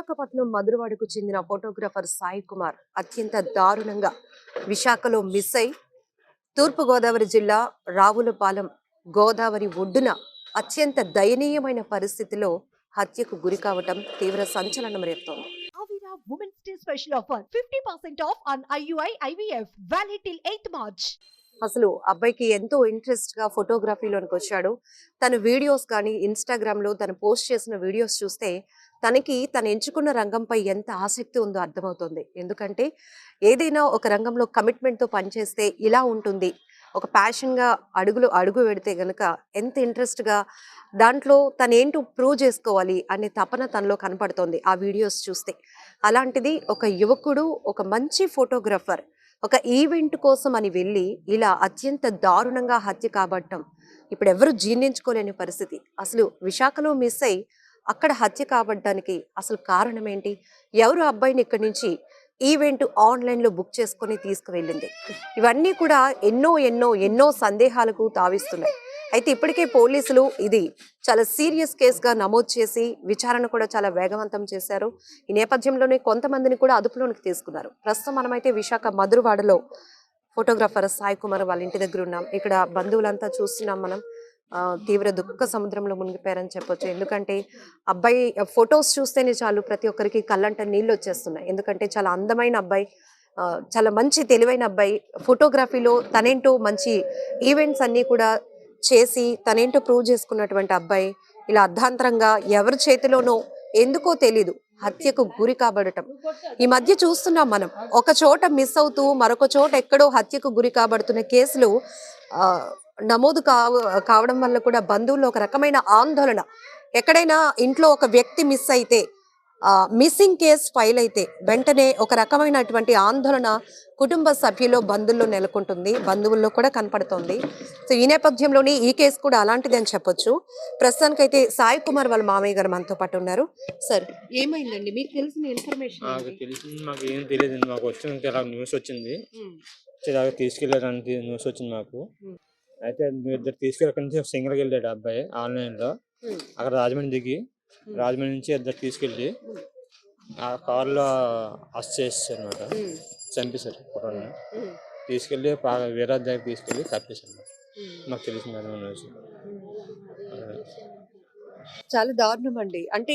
విశాఖపట్నం మధురవాడకు చెందిన ఫోటోగ్రాఫర్ సాయి కుమార్ అత్యంత దారుణంగా విశాఖలో మిస్ అయి తూర్పుగోదావరి జిల్లా రావులపాలెం గోదావరి ఒడ్డున అత్యంత దయనీయమైన పరిస్థితిలో హత్యకు గురి కావటం తీవ్ర సంచలనం రేపుతోంది Women's Day special offer 50% off on IUI IVF valid till 8th March. అసలు అబ్బాయికి ఎంతో ఇంట్రెస్ట్గా ఫోటోగ్రఫీలోనికి వచ్చాడు. తన వీడియోస్ కానీ ఇన్స్టాగ్రామ్లో తను పోస్ట్ చేసిన వీడియోస్ చూస్తే తనకి తను ఎంచుకున్న రంగంపై ఎంత ఆసక్తి ఉందో అర్థమవుతుంది. ఎందుకంటే ఏదైనా ఒక రంగంలో కమిట్మెంట్తో పనిచేస్తే ఇలా ఉంటుంది. ఒక ప్యాషన్గా అడుగులు అడుగు పెడితే కనుక ఎంత ఇంట్రెస్ట్గా దాంట్లో తను ఏంటో ప్రూవ్ చేసుకోవాలి అనే తపన తనలో కనపడుతోంది ఆ వీడియోస్ చూస్తే. అలాంటిది ఒక యువకుడు ఒక మంచి ఫోటోగ్రఫర్ ఒక ఈవెంట్ కోసం అని వెళ్ళి ఇలా అత్యంత దారుణంగా హత్య కాబట్టం ఇప్పుడు ఎవరు జీర్ణించుకోలేని పరిస్థితి. అసలు విశాఖలో మిస్ అయి అక్కడ హత్య కాబడ్డానికి అసలు కారణం ఏంటి? ఎవరు అబ్బాయిని ఇక్కడి నుంచి ఈవెంట్ ఆన్లైన్లో బుక్ చేసుకొని తీసుకువెళ్ళింది? ఇవన్నీ కూడా ఎన్నో ఎన్నో ఎన్నో సందేహాలకు తావిస్తున్నాయి. అయితే ఇప్పటికే పోలీసులు ఇది చాలా సీరియస్ కేసుగా నమోదు చేసి విచారణ కూడా చాలా వేగవంతం చేశారు. ఈ నేపథ్యంలోనే కొంతమందిని కూడా అదుపులోనికి తీసుకున్నారు. ప్రస్తుతం మనమైతే విశాఖ మధురవాడలో ఫోటోగ్రాఫర్ సాయి కుమార్ వాళ్ళ ఇంటి దగ్గర ఉన్నాం. ఇక్కడ బంధువులంతా చూస్తున్నాం మనం. తీవ్ర దుఃఖ సముద్రంలో మునిగిపోయారని చెప్పొచ్చు. ఎందుకంటే అబ్బాయి ఫొటోస్ చూస్తేనే చాలు ప్రతి ఒక్కరికి కళ్ళంట నీళ్ళు వచ్చేస్తున్నాయి. ఎందుకంటే చాలా అందమైన అబ్బాయి చాలా మంచి తెలివైన అబ్బాయి. ఫోటోగ్రఫీలో తనేంటో మంచి ఈవెంట్స్ అన్నీ కూడా చేసి తనేంటో ప్రూవ్ చేసుకున్నటువంటి అబ్బాయి ఇలా అర్ధాంతరంగా ఎవరి చేతిలోనో ఎందుకో తెలీదు. హత్యకు గురి కాబడటం. ఈ మధ్య చూస్తున్నాం మనం. ఒక చోట మిస్ అవుతూ మరొక చోట ఎక్కడో హత్యకు గురి కాబడుతున్న కేసులు నమోదు కావడం వల్ల కూడా బంధువుల్లో ఒక రకమైన ఆందోళన. ఎక్కడైనా ఇంట్లో ఒక వ్యక్తి మిస్ అయితే మిస్సింగ్ కేస్ ఫైల్ అయితే వెంటనే ఒక రకమైనటువంటి ఆందోళన కుటుంబ సభ్యులు బంధువుల్లో నెలకొంటుంది. బంధువుల్లో కూడా కనపడుతోంది. సో ఈ నేపథ్యంలోనే ఈ కేసు కూడా అలాంటిది అని చెప్పొచ్చు. ప్రస్తుతానికైతే సాయి కుమార్ వాళ్ళ మామయ్య గారు మనతో పాటు ఉన్నారు. సార్ ఏమైందండి? మీకు తెలిసిన ఇన్ఫర్మేషన్ తెలిసింది మాకు ఏం తెలియదు. మాకు వచ్చింది. న్యూస్ వచ్చింది ఇలాగ తీసుకెళ్ళారని న్యూస్ వచ్చింది మాకు. అయితే మీ ఇద్దరు తీసుకెళ్ళి అక్కడి నుంచి సింగల్కి వెళ్ళాడు అబ్బాయి ఆన్లైన్లో అక్కడ రాజమండ్రి దిగి రాజమండ్రి నుంచి ఇద్దరు తీసుకెళ్ళి ఆ కారులో చేసేసారు అనమాట చంపేశారు కుర్రాడిని. తీసుకెళ్ళి పా వేరే దగ్గర తీసుకెళ్ళి కప్పేశారు అదే న్యూస్ చాలా దారుణం అండి. అంటే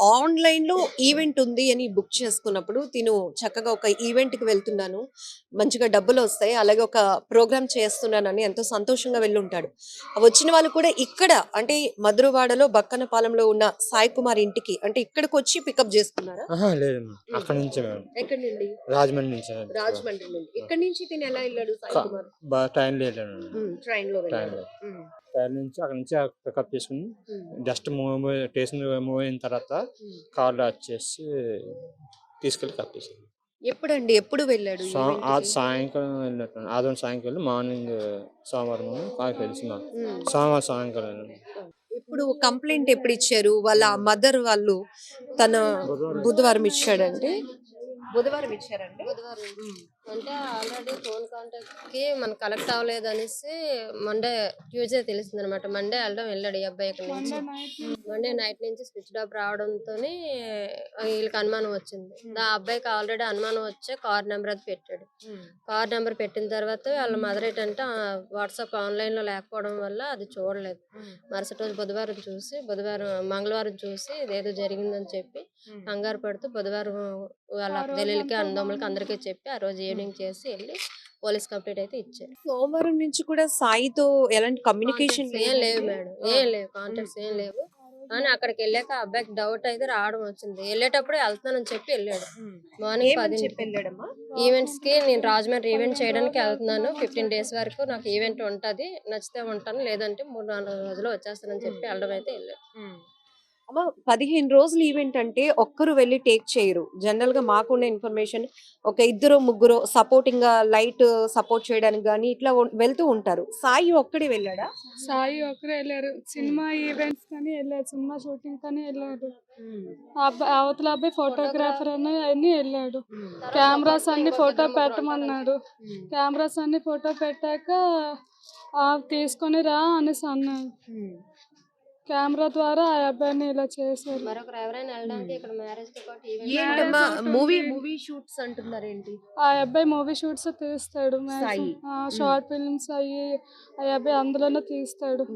ఆన్లైన్లో ఈవెంట్ ఉంది అని బుక్ చేసుకున్నప్పుడు తిను చక్కగా ఒక ఈవెంట్కి వెళ్తున్నాను. మంచిగా డబ్బులు వస్తాయి. అలాగే ఒక ప్రోగ్రామ్ చేస్తున్నానని ఎంతో సంతోషంగా వెళ్ళి ఉంటాడు. వచ్చిన వాళ్ళు కూడా ఇక్కడ అంటే మధురవాడలో బక్కనపాలెంలో ఉన్న సాయి కుమార్ ఇంటికి అంటే ఇక్కడికి వచ్చి పికప్ చేసుకున్నారా? ఆహా, లేదమ్మా. అక్కడి నుంచే మేము ఎక్కడి నుండి రాజమండ్రి నుంచి రాజమండ్రి నుండి. ఇక్కడి నుంచి తిని ఎలా వెళ్ళాడు సాయి కా- కుమార్? బాగా ట్రైన్లో వెళ్ళాను ట్రైన్లో వెళ్ళాడు. ట్రైన్ నుంచి అక్కడ నుంచి పికప్ చేసుకుని జస్ట్ మూవ్ స్టేషన్ మూవ్ అయిన తర్వాత కార్లో వచ్చేసి తీసుకెళ్ళి కప్పేసాను ఎప్పుడండి? ఎప్పుడు వెళ్ళాడు? సాయంకాలం వెళ్ళినట్టు ఆదివారం సాయంకాలం మార్నింగ్ సోమవారం నాకు తెలిసి ఉమ్. సోమవారం సాయంకాలం. ఇప్పుడు కంప్లైంట్ ఎప్పుడు ఇచ్చారు? వాళ్ళ మదర్ వాళ్ళు తన బుధవారం. ఇచ్చాడండి. బుధవారం ఇచ్చారండి? బుధవారం. అంటే ఆల్రెడీ ఫోన్ కాంటాక్ట్కి మన కలెక్ట్ అవ్వలేదు అనేసి మండే ట్యూస్డే తెలిసింది అనమాట మండే వెళ్ళడం వెళ్ళాడు ఈ అబ్బాయి ఇక్కడ నుంచి. మండే నైట్ నుంచి. స్విచ్ ఆఫ్ రావడంతో వీళ్ళకి అనుమానం వచ్చింది. ఆ అబ్బాయికి ఆల్రెడీ అనుమానం వచ్చే కార్ నెంబర్ అది పెట్టాడు. కార్ నెంబర్ పెట్టిన తర్వాత వాళ్ళ మదర్ ఏంటంటే వాట్సాప్ ఆన్లైన్లో లేకపోవడం వల్ల అది చూడలేదు. మరుసటి రోజు బుధవారం చూసి బుధవారం మంగళవారం చూసి ఇదేదో జరిగిందని చెప్పి కంగారు పడుతూ బుధవారం వాళ్ళ చెల్లెలకి అన్నదమ్ములకి అందరికీ చెప్పి ఆ రోజు ఈవినింగ్ చేసి వెళ్ళి పోలీస్ కంప్లైంట్ అయితే ఇచ్చారు. సోమవారం నుంచి కూడా సాయితో ఎలాంటి కమ్యూనికేషన్ ఏం లేవు మేడం. ఏం లేవు. కాంటాక్ట్స్ ఏం లేవు. కానీ అక్కడికి వెళ్ళాక అబ్బాయికి డౌట్ అయితే రావడం వచ్చింది. వెళ్ళేటప్పుడు వెళ్తున్నానని చెప్పి వెళ్ళాడు. మార్నింగ్ పది ఈవెంట్స్కి నేను రాజమండ్రి ఈవెంట్ చేయడానికి వెళ్తున్నాను. ఫిఫ్టీన్ డేస్ వరకు నాకు ఈవెంట్ ఉంటది. నచ్చితే ఉంటాను. లేదంటే మూడు నాలుగు రోజులు వచ్చేస్తానని చెప్పి వెళ్ళడం అయితే వెళ్ళాడు అమ్మ పదిహేను రోజులు ఈవెంట్ అంటే ఒక్కరు వెళ్ళి టేక్ చేయరు. జనరల్గా మాకున్న ఇన్ఫర్మేషన్ ఒక ఇద్దరు ముగ్గురు సపోర్టింగ్గా లైట్ సపోర్ట్ చేయడానికి కానీ ఇట్లా వెళ్తూ ఉంటారు. సాయి ఒక్కడే వెళ్ళాడా? సాయి ఒకరే వెళ్ళారు. సినిమా ఈవెంట్స్ కానీ వెళ్ళారు. సినిమా షూటింగ్ కానీ వెళ్ళాడు. అవతల అబ్బాయి ఫోటోగ్రాఫర్ అని అన్ని వెళ్ళాడు. కెమెరాస్ అన్ని ఫోటో పెట్టమన్నాడు. కెమెరాస్ అన్ని ఫోటో పెట్టాక ఆ తీసుకొని రా అనేసి అన్నాడు. కెమెరా ద్వారా ఆ అబ్బాయిని ఇలా చేశారు. మరొకరు ఎవరైనా వెళ్ళడానికి ఇక్కడ మ్యారేజ్తో పాటు ఈవెంట్ ఏంటమ్మా మూవీ మూవీ షూట్స్ అంటున్నారు ఏంటి ఆ అబ్బాయి మూవీ షూట్స్ తీస్తాడు సాయి. షార్ట్ ఫిల్మ్స్ అయ్యి ఆ అబ్బాయి అందులోనే తీస్తాడు.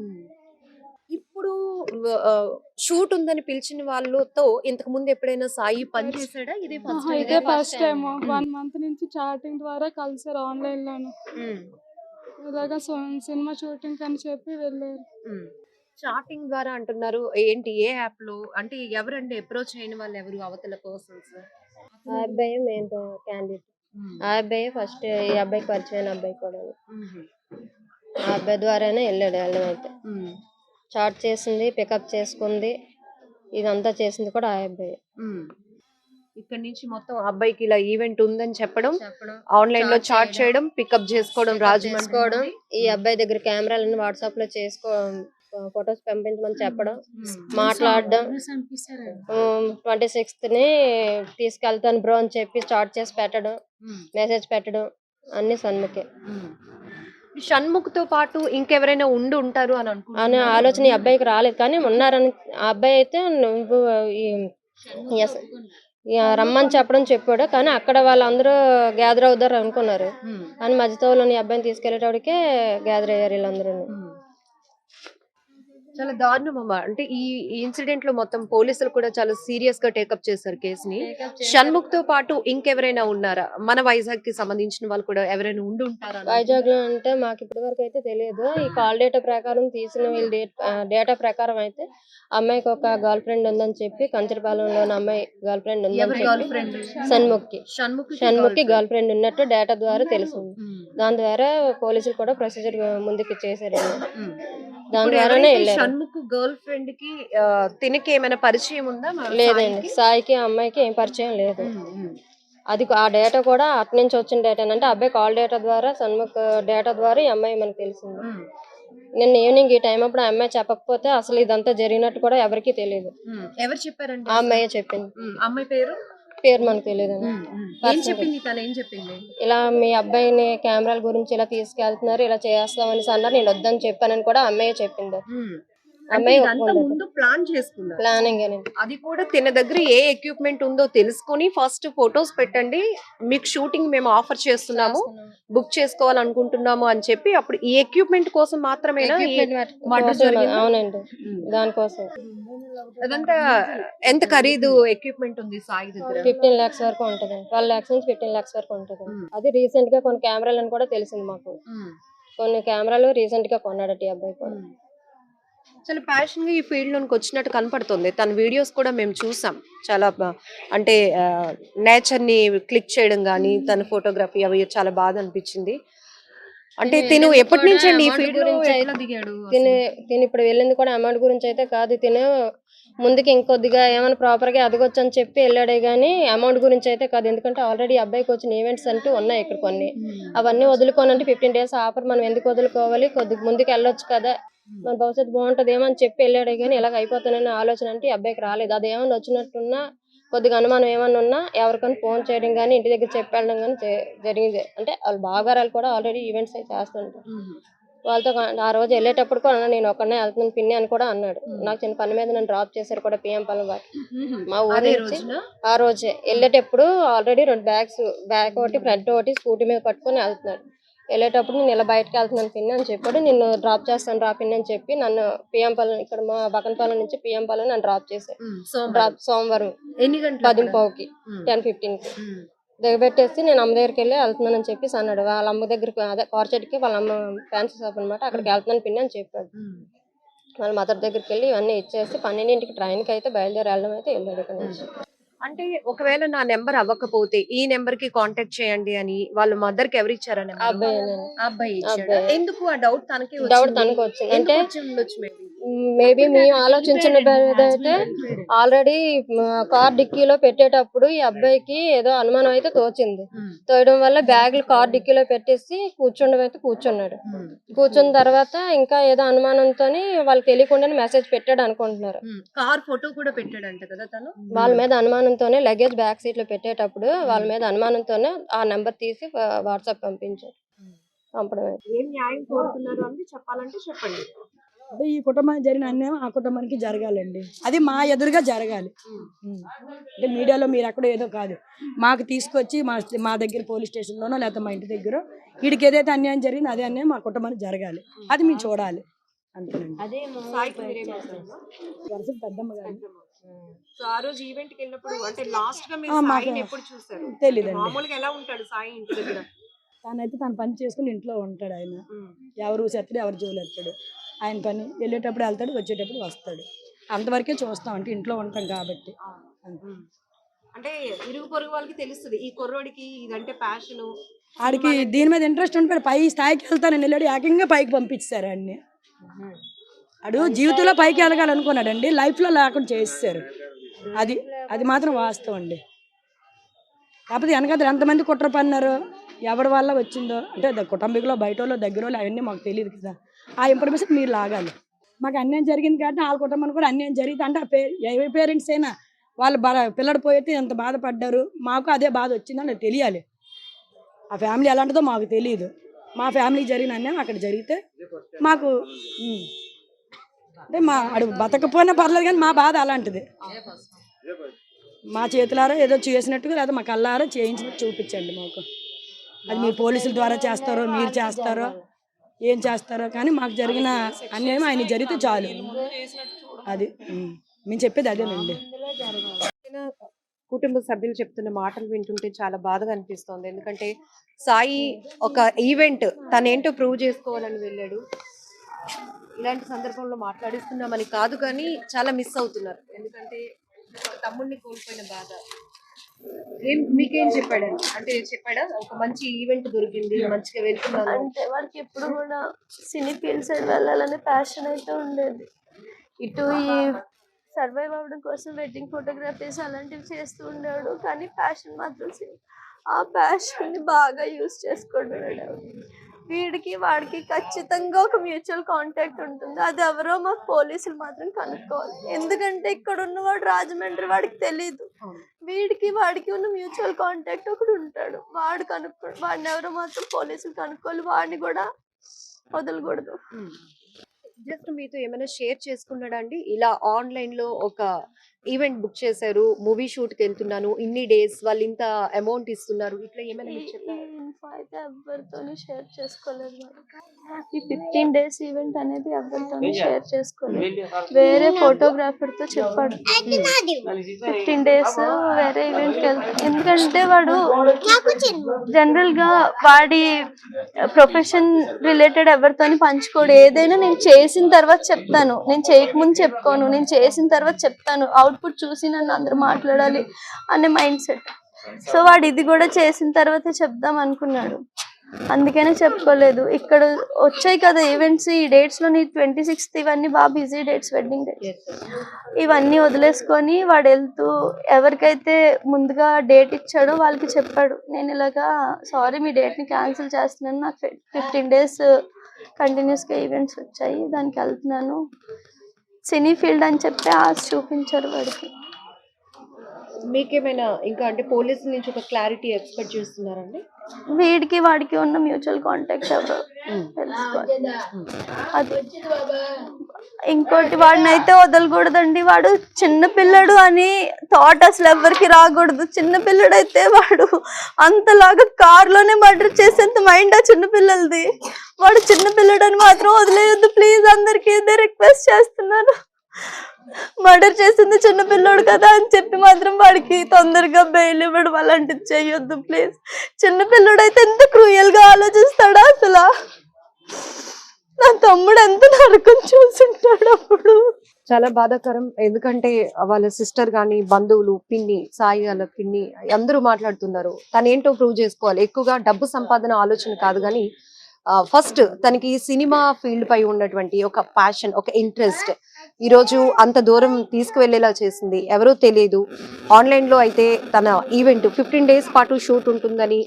ఇప్పుడు షూట్ ఉందని పిలిచిన వాళ్ళతో ఇంతకు ముందు ఎప్పుడైనా సాయి పని చేశాడా? ఇదే ఆహా, ఫస్ట్ ఇదే first first time. One month నుంచి చాటింగ్ ద్వారా కలిసారు ఆన్లైన్ లోను. ఇలాగా సినిమా షూటింగ్ అని చెప్పి వెళ్ళారు. చాటింగ్ ద్వారా అంటున్నారు. ఏంటి ఏ యాప్లో? అంటే ఎవరండి అప్రోచ్ అయిన వాళ్ళు ఎవరు అవతల పర్సన్స్? అబ్బాయి క్యాండిడేట్ ఆ అబ్బాయి ఫస్ట్ ఈ అబ్బాయికి పరిచయమైన అబ్బాయి కూడా. ఆ అబ్బాయి ద్వారానే వెళ్ళాడు వెళ్ళడం అయితే చాట్ చేసింది పికప్ చేసుకుంది ఇదంతా చేసింది కూడా ఆ అబ్బాయి. ఇక్కడ నుంచి మొత్తం అబ్బాయికి ఇలా ఈవెంట్ ఉందని చెప్పడం ఆన్లైన్లో చాట్ చేయడం, పికప్ చేసుకోవడం చేసుకోవడం నుండి. ఈ అబ్బాయి దగ్గర కెమెరాలను వాట్సాప్లో చేసుకో ఫొటోస్ పంపించమని చెప్పడం మాట్లాడడం. ట్వంటీ సిక్స్త్ని తీసుకెళ్తాను బ్రో అని చెప్పి స్టార్ట్ చేసి పెట్టడం మెసేజ్ పెట్టడం అన్ని సన్ముఖే షణ్ముఖ్తో పాటు ఇంకెవరైనా ఉండి ఉంటారు అని అనే అనుకుంటున్నారా? ఆలోచన ఈ అబ్బాయికి రాలేదు. కానీ ఉన్నారని ఆ అబ్బాయి అయితే నువ్వు ఈ ఎస్- ఈ రమ్మని చెప్పడం చెప్పాడు. కానీ అక్కడ వాళ్ళందరూ గ్యాదర్ అవుతారు అనుకున్నారు. కానీ మధ్యతోలోని అబ్బాయిని తీసుకెళ్ళేటోడికే గ్యాదర్ అయ్యారు వీళ్ళందరూ చాలా దారుణం అమ్మా. అంటే ఈ ఇన్సిడెంట్లో మొత్తం పోలీసులు కూడా చాలా సీరియస్గా టేకప్ చేశారు కేసుని. షణ్ముఖ్తో పాటు ఇంకెవరైనా ఉన్నారా? మన వైజాగ్కి సంబంధించిన వాళ్ళు కూడా ఎవరైనా ఉండి ఉంటారా? వైజాగ్లో అంటే మాకు ఇప్పటి వరకు అయితే తెలియదు. ఈ కాల్ డేటా ప్రకారం తీసిన వీళ్ళ డేటా ప్రకారం అయితే అమ్మాయికి ఒక గర్ల్ ఫ్రెండ్ ఉందని చెప్పి కంచరపాలెంలో అమ్మాయి గర్ల్ ఫ్రెండ్ ఉందని ఎవరి చెప్పి గర్ల్ ఫ్రెండ్? సన్ముఖ్కి షణ్ముఖ్ షణ్ముఖ్కి గర్ల్ ఫ్రెండ్ ఉన్నట్టు డేటా ద్వారా తెలిసింది. దాని ద్వారా పోలీసులు కూడా ప్రొసీజర్ ముందుకు చేశారు. దాని ద్వారానే వెళ్ళారు. షణ్ముఖ్ గర్ల్ ఫ్రెండ్కి తినకి ఏమైనా పరిచయం ఉందా లేదండి. సాయికి? అమ్మాయికి ఏం పరిచయం లేదు. అది ఆ డేటా కూడా అటు నుంచి వచ్చిన డేటా అంటే అబ్బాయి కాల్ డేటా ద్వారా సన్ముఖ్ డేటా ద్వారా ఈ అమ్మాయి మనకు తెలిసింది. నిన్న ఈవినింగ్ ఈ టైం అప్పుడు ఆ అమ్మాయి చెప్పకపోతే అసలు ఇదంతా జరిగినట్టు కూడా ఎవరికీ తెలియదు. ఎవరు చెప్పారండి ఆ అమ్మాయి చెప్పింది. అమ్మాయి పేరు? పేరు మనకు తెలియదు ఇలా మీ అబ్బాయిని కెమెరాల గురించి ఇలా తీసుకెళ్తున్నారు ఇలా చేస్తామని అన్నారు నేను వద్దని చెప్పానని కూడా అమ్మాయి చెప్పింది. అంటే ఇదంతా. ముందు ప్లాన్ చేసుకున్నారు. ప్లానింగ్ అది కూడా తిన దగ్గర ఏ ఎక్విప్మెంట్ ఉందో తెలుసుకొని ఫస్ట్ ఫొటోస్ పెట్టండి. మీకు షూటింగ్ మేము ఆఫర్ చేస్తున్నాము. బుక్ చేసుకోవాలనుకుంటున్నాము అని చెప్పి అప్పుడు ఈ ఎక్విప్మెంట్ కోసం జరిగిందా? అవునండి. దానికోసం. అదంతా ఎంత ఖరీదు ఎక్విప్మెంట్ ఉంది సాయి దగ్గర? ఫిఫ్టీన్ లాక్స్ వరకు ఉంటుంది ట్వెల్వ్ లాక్స్ నుంచి ఫిఫ్టీన్ లాక్స్ వరకు ఉంటుంది. అది రీసెంట్గా కొన్ని కెమెరాలను కూడా తెలిసింది మాకు. కొన్ని కెమెరాలు రీసెంట్గా కొన్నాడట ఈ అబ్బాయి కూడా. చాలా ప్యాషన్గా ఈ ఫీల్డ్లోకి వచ్చినట్టు కనపడుతుంది. తన వీడియోస్ కూడా మేము చూసాం. చాలా బా- అంటే నేచర్ని క్లిక్ చేయడం కానీ తన ఫోటోగ్రఫీ అవి చాలా బాగా అనిపించింది. అంటే తిను తిను వెళ్ళింది ఎప్పటి కూడా నుంచి అండి ఈ ఫీల్డ్ గురించి? దిగాడు తిని తిని ఇప్పుడు వెళ్ళింది కూడా అమౌంట్ గురించి అయితే కాదు. తిను ముందుకి ఇంకొద్దిగా ఏమైనా ప్రాపర్గా ఎదగొచ్చు అని చెప్పి వెళ్ళాడే గానీ అమౌంట్ గురించి అయితే కాదు. ఎందుకంటే ఆల్రెడీ అబ్బాయికి వచ్చిన ఈవెంట్స్ అంటూ ఉన్నాయి ఇక్కడ కొన్ని. అవన్నీ వదులుకోని అంటే ఫిఫ్టీన్ డేస్ ఆఫర్ మనం ఎందుకు వదులుకోవాలి? కొద్దిగా ముందుకు వెళ్ళొచ్చు కదా. మన భవిష్యత్తు బాగుంటదేమో అని చెప్పి వెళ్ళాడే కానీ ఇలాగ అయిపోతానని ఆలోచన అంటే ఈ అబ్బాయికి రాలేదు. అది ఏమైనా వచ్చినట్టున్నా కొద్దిగా అనుమానం ఏమన్నా ఉన్నా ఎవరికైనా ఫోన్ చేయడం కానీ ఇంటి దగ్గర చెప్పి వెళ్ళడం కానీ జరిగింది. అంటే వాళ్ళ బాగారాలు కూడా ఆల్రెడీ ఈవెంట్స్ అయితే చేస్తుంటారు. వాళ్ళతో ఆ రోజు వెళ్ళేటప్పుడు కూడా నేను ఒక్కనే వెళ్తున్నాను పిన్ని అని కూడా అన్నాడు. నాకు చిన్న పని మీద నన్ను డ్రాప్ చేశారు కూడా పిఎం పల్లె వారు. మా ఊరు నుంచి ఆ రోజే. వెళ్ళేటప్పుడు ఆల్రెడీ రెండు బ్యాగ్స్ బ్యాగ్ ఒకటి ఫ్రంట్ ఒకటి స్కూటీ మీద పట్టుకొని వెళ్తున్నాడు. వెళ్ళేటప్పుడు నేను ఇలా బయటకు వెళ్తున్నాను పిన్ని అని చెప్పాడు. నిన్ను డ్రాప్ చేస్తాను రా పిన్ని అని చెప్పి నన్ను పిఎం పల్లె ఇక్కడ మా బకన్పాలెం నుంచి పిఎం పల్లె నన్ను డ్రాప్ సోమవారం. డ్రాప్ సోమవారం. ఎన్ని గంటలు పది అక్కడ? పావుకి ఉమ్. టెన్ ఫిఫ్టీన్కి. దిగబెట్టేసి నేను అమ్మ దగ్గరికి వెళ్ళి వెళ్తున్నానని చెప్పేసి అన్నాడు. వాళ్ళ అమ్మ దగ్గరికి అదే కార్చెట్కి వాళ్ళ అమ్మ ఫ్యాన్సీ షాప్ అనమాట అక్కడికి వెళ్తున్నాను పిన్ని అని చెప్పాడు. వాళ్ళ మదర్ దగ్గరికి వెళ్ళి ఇవన్నీ ఇచ్చేసి పన్నెండింటికి ట్రైన్కి అయితే బయలుదేరి వెళ్ళడం అయితే వెళ్ళాడు ఇక్కడ నుంచి అంటే ఒకవేళ నా నెంబర్ అవ్వకపోతే ఈ నెంబర్కి కాంటాక్ట్ చేయండి అని వాళ్ళ మదర్కి ఎవరు ఇచ్చారా ఆ నెంబర్? అబ్బాయి ఇచ్చాడా? ఎందుకు ఆ డౌట్ తనకి డౌట్ తనకు వచ్చింది. అంటే. మేబీ మేము ఆలోచించిన అయితే ఆల్రెడీ కార్ డిక్కీలో పెట్టేటప్పుడు ఈ అబ్బాయికి ఏదో అనుమానం అయితే తోచింది. తోయడం వల్ల బ్యాగులు కార్ డిక్కీలో పెట్టేసి కూర్చుండడం అయితే కూర్చున్నాడు. కూర్చున్న తర్వాత ఇంకా ఏదో అనుమానంతో వాళ్ళకి తెలియకుండానే మెసేజ్ పెట్టాడు అనుకుంటున్నారు. కార్ ఫోటో కూడా పెట్టాడంట కదా తను? వాళ్ళ మీద అనుమానంతోనే లగేజ్ బ్యాక్ సీట్లో పెట్టేటప్పుడు వాళ్ళ మీద అనుమానంతోనే ఆ నెంబర్ తీసి వాట్సాప్ పంపించారు పంపడమే ఏం న్యాయం కోరుతున్నారు అని చెప్పాలంటే చెప్పండి. అంటే ఈ కుటుంబానికి జరిగిన అన్యాయం ఆ కుటుంబానికి జరగాలండి. అది మా ఎదురుగా జరగాలి. అంటే మీడియాలో మీరు ఎక్కడో ఏదో కాదు. మాకు తీసుకొచ్చి మా మా దగ్గర పోలీస్ స్టేషన్లోనో లేకపోతే మా ఇంటి దగ్గర వీడికి ఏదైతే అన్యాయం జరిగిందో అదే అన్యాయం మా కుటుంబానికి జరగాలి. అది మేము చూడాలి. అంతేనండి. సాయికి మీరేమవుతారు వరుస పెద్దమ్మ గారు. సో ఆ రోజు ఈవెంట్కి వెళ్ళినప్పుడు అంటే లాస్ట్గా ఆ, మీరు మాకు సాయిని ఎప్పుడు చూసారు? తెలీదండి. మామూలుగా ఎలా ఉంటాడు సాయి ఇంటి దగ్గర? తనైతే తన పని చేసుకుని ఇంట్లో ఉంటాడు ఆయన. ఎవరు చెత్తడు ఎవరు జోలు ఎత్తాడు ఆయన పని వెళ్ళేటప్పుడు వెళ్తాడు వచ్చేటప్పుడు వస్తాడు. అంతవరకే చూస్తాం అంటే ఇంట్లో ఉంటాం కాబట్టి. అంటే ఇరుగు పొరుగు వాళ్ళకి తెలుస్తుంది ఈ కుర్రోడికి ఇదంటే ప్యాషన్ ఆడికి దీని మీద ఇంట్రెస్ట్ ఉంటాడు పై స్థాయికి వెళ్తానని వెళ్ళాడు ఏకంగా పైకి పంపించారు అన్ని ఆడు జీవితంలో పైకి వెళ్ళగాలనుకున్నాడండి లైఫ్లో లేకుండా చేసేసారు అది అది మాత్రం వాస్తవం అండి. కాకపోతే వెనకాల ఎంతమంది కుట్ర పన్నారు ఎవరి వల్ల వచ్చిందో అంటే కుటుంబీకులో బయట వాళ్ళు దగ్గర వాళ్ళు అవన్నీ మాకు తెలియదు కదా. ఆ ఇన్ఫర్మేషన్ మీరు లాగాలి. మాకు అన్యాయం జరిగింది కాబట్టి వాళ్ళ కుటుంబానికి కూడా అన్యాయం జరిగింది అంటే ఆ పే ఏ పేరెంట్స్ అయినా వాళ్ళు బా పిల్లడు పోయితే ఎంత బాధపడ్డారు మాకు అదే బాధ వచ్చిందని నాకు తెలియాలి. ఆ ఫ్యామిలీ ఎలాంటిదో మాకు తెలియదు మా ఫ్యామిలీ జరిగిన అన్యాయం అక్కడ జరిగితే మాకు అంటే మా అడు బతకపోయినా పర్లేదు కానీ మా బాధ అలాంటిది. మా చేతులారా ఏదో చేసినట్టుగా లేదా మా కళ్ళారా చేయించినట్టు చూపించండి మాకు. అది మీరు పోలీసుల ద్వారా చేస్తారో మీరు చేస్తారో. ఏం చేస్తారో కానీ మాకు జరిగిన అన్యాయం ఆయన జరిగితే చాలు. అది మేము చెప్పేది అదేనండి కుటుంబ సభ్యులు చెప్తున్న మాటలు వింటుంటే చాలా బాధగా అనిపిస్తుంది. ఎందుకంటే సాయి ఒక ఈవెంట్ తనేంటో ప్రూవ్ చేసుకోవాలని వెళ్ళాడు. ఇలాంటి సందర్భంలో మాట్లాడిస్తున్నామని కాదు కానీ చాలా మిస్ అవుతున్నారు. ఎందుకంటే తమ్ముడిని కోల్పోయిన బాధ. ఏం మీకేం చెప్పాడు? అంటే చెప్పాడా? ఒక మంచి ఈవెంట్ దొరికింది మంచిగా వెళ్తున్నాను. అంటే వాడికి ఎప్పుడు కూడా సినీ ఫీల్డ్ సైడ్ వెళ్ళాలనే ప్యాషన్ అయితే ఉండేది. ఇటు ఈ సర్వైవ్ అవ్వడం కోసం వెడ్డింగ్ ఫోటోగ్రఫీస్ అలాంటివి చేస్తూ ఉండేవాడు. కానీ ప్యాషన్ మాత్రం ఆ passion బాగా యూస్ చేసుకుంటున్నాడు. వీడికి వాడికి ఖచ్చితంగా ఒక మ్యూచువల్ కాంటాక్ట్ ఉంటుంది. అది ఎవరో మాకు పోలీసులు మాత్రం కనుక్కోవాలి. ఎందుకంటే ఇక్కడ ఉన్నవాడు రాజమండ్రి వాడికి తెలీదు. వీడికి వాడికి ఉన్న మ్యూచువల్ కాంటాక్ట్ ఒకడు ఉంటాడు. వాడు కనుక్కో వాడిని ఎవరో మాత్రం పోలీసులు కనుక్కోవాలి. వాడిని కూడా వదలకూడదు. జస్ట్ మీతో ఏమైనా షేర్ చేసుకున్నాడా అండి? ఇలా ఆన్లైన్లో ఒక ఈవెంట్ బుక్ చేశారు మూవీ షూట్కి వెళ్తున్నాను ఇన్ని డేస్ వాళ్ళు ఇంత అమౌంట్ ఇస్తున్నారు. ఇట్లా ఏమైనా ఈ మీకు చెప్పారా? ఇన్ఫో అయితే ఎవరితోనూ షేర్ చేసుకోలేదు. ఈ ఫిఫ్టీన్ డేస్ ఈవెంట్ అనేది ఎవరితోనూ షేర్ చేసుకోలేదు. వేరే ఫోటోగ్రాఫర్తో చెప్పాడు. ఫిఫ్టీన్ డేస్ వేరే ఈవెంట్కి ఎందుకంటే వాడు జనరల్గా వాడి ప్రొఫెషన్ రిలేటెడ్ ఎవరితోని పంచుకోడు. ఏదైనా నేను చేసిన తర్వాత చెప్తాను. నేను చేయకముందు చెప్పుకోను. నేను చేసిన తర్వాత చెప్తాను. అవుట్పుట్ చూసి నన్ను అందరూ మాట్లాడాలి అనే మైండ్ సెట్. సో వాడు ఇది కూడా చేసిన తర్వాత చెప్దాం అనుకున్నాడు. అందుకనే చెప్పుకోలేదు. ఇక్కడ వచ్చాయి కదా ఈవెంట్స్ ఈ డేట్స్లో నీ ట్వంటీ సిక్స్త్ ఇవన్నీ బాగా బిజీ డేట్స్ వెడ్డింగ్ డేట్స్ ఇవన్నీ వదిలేసుకొని వాడు వెళ్తూ ఎవరికైతే ముందుగా డేట్ ఇచ్చాడో వాళ్ళకి చెప్పాడు. నేను ఇలాగా సారీ మీ డేట్ని క్యాన్సిల్ చేస్తున్నాను. నాకు ఫిఫ్టీన్ డేస్ కంటిన్యూస్గా ఈవెంట్స్ వచ్చాయి. దానికి వెళ్తున్నాను. సినీ ఫీల్డ్ అని చెప్పి ఆశ చూపించారు వాడికి. మీకేమైనా ఇంకా అంటే పోలీస్ నుంచి ఒక క్లారిటీ ఎక్స్పెక్ట్ చేస్తున్నారండి? వీడికి వాడికి ఉన్న మ్యూచువల్ కాంటాక్ట్ ఎవరు తెలుసుకోవాలి. అది ఇంకోటి వాడిని అయితే వదలకూడదండి. వాడు చిన్న పిల్లడు అని థాట్ అసలు ఎవరికి రాకూడదు. చిన్న పిల్లడు అయితే వాడు అంతలాగా కారులోనే మర్డర్ చేసేంత మైండ్ ఆ చిన్న పిల్లలది. వాడు చిన్న పిల్లడు అని మాత్రం వదిలేయొద్దు. ప్లీజ్ అందరికి ఇదే రిక్వెస్ట్ చేస్తున్నాను. మర్డర్ చేసింది చిన్న పిల్లోడు కదా అని చెప్పి మాత్రం వాడికి తొందరగా బెయిల్ ఇవ్వడం అలాంటిది చేయొద్దు ప్లీజ్. చిన్న పిల్లోడు అయితే ఎంత క్రూయల్గా ఆలోచిస్తాడా అసలు? నా తమ్ముడు ఎంత నరకం చూసుంటాడు అప్పుడు? చాలా బాధాకరం. ఎందుకంటే వాళ్ళ సిస్టర్ గాని బంధువులు పిన్ని సాయి వాళ్ళ పిన్ని అందరూ మాట్లాడుతున్నారు. తను ఏంటో ప్రూవ్ చేసుకోవాలి. ఎక్కువగా డబ్బు సంపాదన ఆలోచన కాదు కానీ ఫస్ట్ తనకి సినిమా ఫీల్డ్ పై ఉన్నటువంటి ఒక ప్యాషన్ ఒక ఇంట్రెస్ట్ ఈరోజు అంత దూరం తీసుకువెళ్ళేలా చేసింది. ఎవరో తెలియదు ఆన్లైన్లో అయితే తన ఈవెంట్ ఫిఫ్టీన్ డేస్ పాటు షూట్ ఉంటుందని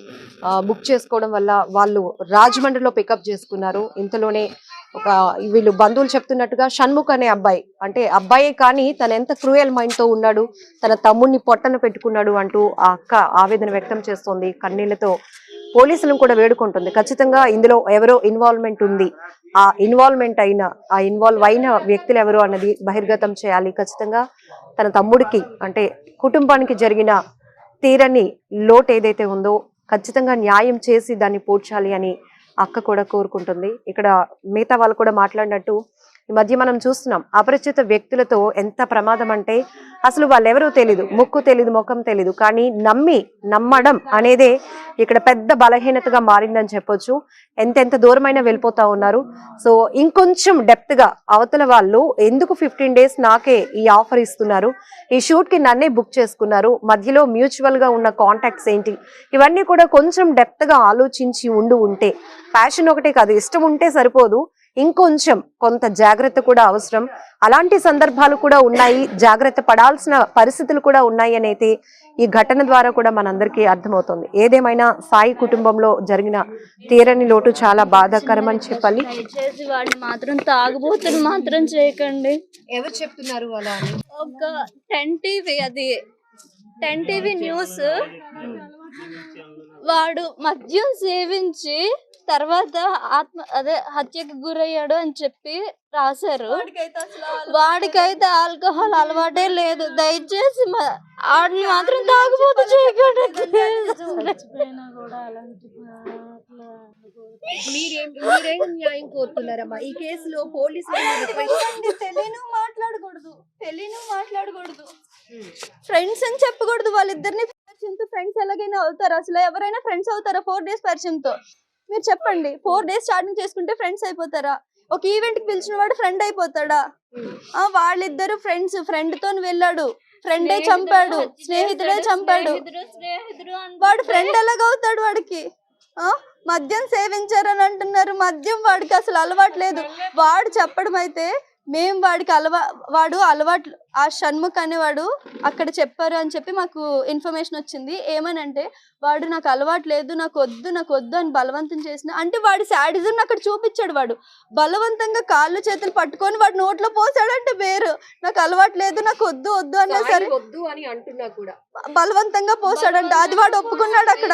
బుక్ చేసుకోవడం వల్ల వాళ్ళు రాజమండ్రిలో పికప్ చేసుకున్నారు. ఇంతలోనే ఒక వీళ్ళు బంధువులు చెప్తున్నట్టుగా షణ్ముఖ్ అనే అబ్బాయి అంటే అబ్బాయే కానీ తన ఎంత క్రూయల్ మైండ్తో ఉన్నాడు తన తమ్ముడిని పొట్టన పెట్టుకున్నాడు అంటూ ఆ అక్క ఆవేదన వ్యక్తం చేస్తోంది కన్నీళ్ళతో. పోలీసులను కూడా వేడుకుంటుంది. ఖచ్చితంగా ఇందులో ఎవరో ఇన్వాల్వ్మెంట్ ఉంది. ఆ ఇన్వాల్వ్మెంట్ అయిన ఆ ఇన్వాల్వ్ అయిన వ్యక్తులు ఎవరు అన్నది బహిర్గతం చేయాలి. ఖచ్చితంగా తన తమ్ముడికి అంటే కుటుంబానికి జరిగిన తీరని లోటు ఏదైతే ఉందో ఖచ్చితంగా న్యాయం చేసి దాన్ని పూడ్చాలి అని అక్క కూడా కోరుకుంటుంది. ఇక్కడ మిగతా వాళ్ళు కూడా మాట్లాడినట్టు ఈ మధ్య మనం చూస్తున్నాం అపరిచిత వ్యక్తులతో ఎంత ప్రమాదం అంటే అసలు వాళ్ళెవరో తెలీదు ముక్కు తెలీదు ముఖం తెలీదు. కానీ నమ్మి నమ్మడం అనేదే ఇక్కడ పెద్ద బలహీనతగా మారిందని చెప్పొచ్చు. ఎంతెంత దూరమైన వెళ్ళిపోతా ఉన్నారు. సో ఇంకొంచెం డెప్త్గా అవతల వాళ్ళు ఎందుకు ఫిఫ్టీన్ డేస్ నాకే ఈ ఆఫర్ ఇస్తున్నారు? ఈ షూట్కి నన్నే బుక్ చేసుకున్నారు. మధ్యలో మ్యూచువల్గా ఉన్న కాంటాక్ట్స్ ఏంటి? ఇవన్నీ కూడా కొంచెం డెప్త్గా ఆలోచించి ఉండు ఉంటే ప్యాషన్ ఒకటే కాదు ఇష్టం ఉంటే సరిపోదు. ఇంకొంచెం కొంత జాగ్రత్త కూడా అవసరం. అలాంటి సందర్భాలు కూడా ఉన్నాయి. జాగ్రత్త పడాల్సిన పరిస్థితులు కూడా ఉన్నాయి అని అయితే ఈ ఘటన ద్వారా కూడా మనందరికీ అర్థమవుతుంది. ఏదేమైనా సాయి కుటుంబంలో జరిగిన తీరని లోటు చాలా బాధాకరం అని చెప్పాలి. దయచేసి వాడిని మాత్రం తాగుబోతులు మాత్రం చేయకండి. ఎవరు చెప్తున్నారు అలా ఒక టెన్ టీవీ అది. Ten TV news. వాడు మద్యం సేవించి తర్వాత ఆత్మ అదే హత్యకు గురయ్యాడు అని చెప్పి రాశారు. వాడికైతే ఆల్కహాల్ అలవాటే లేదు. దయచేసి మా- ఆడిని మాత్రం తాగుబోతు చేయకండి. మీరేం మీరేం న్యాయం కోరుతున్నారమ్మా? ఈ కేసులో పోలీసులు తెలియను మాట్లాడకూడదు. తెలియను మాట్లాడకూడదు. ఫ్రెండ్స్ అని చెప్పకూడదు. వాళ్ళిద్దరిని పరిచయంతో ఫ్రెండ్స్ ఎలాగైనా అవుతారు? అసలు ఎవరైనా ఫ్రెండ్స్ అవుతారా ఫోర్ డేస్ పరిచయంతో? మీరు చెప్పండి. ఫోర్ డేస్ స్టార్టింగ్ చేసుకుంటే ఫ్రెండ్స్ అయిపోతారా? ఒక ఈవెంట్కి పిలిచిన వాడు ఫ్రెండ్ అయిపోతాడా? ఆ వాళ్ళిద్దరు ఫ్రెండ్స్ ఫ్రెండ్తో వెళ్ళాడు. ఫ్రెండే చంపాడు. స్నేహితుడే చంపాడు. వాడు ఫ్రెండ్ ఎలాగవుతాడు వాడికి? ఆ మద్యం సేవించారని అంటున్నారు. మద్యం వాడికి అసలు అలవాటు లేదు. వాడు చెప్పడం అయితే మేము వాడికి అలవా వాడు అలవాట్లు ఆ షణ్ముఖ్ అనేవాడు అక్కడ చెప్పారు అని చెప్పి మాకు ఇన్ఫర్మేషన్ వచ్చింది. ఏమనంటే వాడు నాకు అలవాటు లేదు నాకు వద్దు నాకు వద్దు అని బలవంతం చేసిన అంటే వాడి శాడిజం అక్కడ చూపించాడు వాడు. బలవంతంగా కాళ్ళు చేతులు పట్టుకొని వాడు నోట్లో పోసాడంటే వేరు. నాకు అలవాటు లేదు నాకు వద్దు వద్దు అన్నా సరే. వద్దు అని అంటున్నా కూడా. బలవంతంగా పోసాడంట. అది వాడు ఒప్పుకున్నాడు అక్కడ.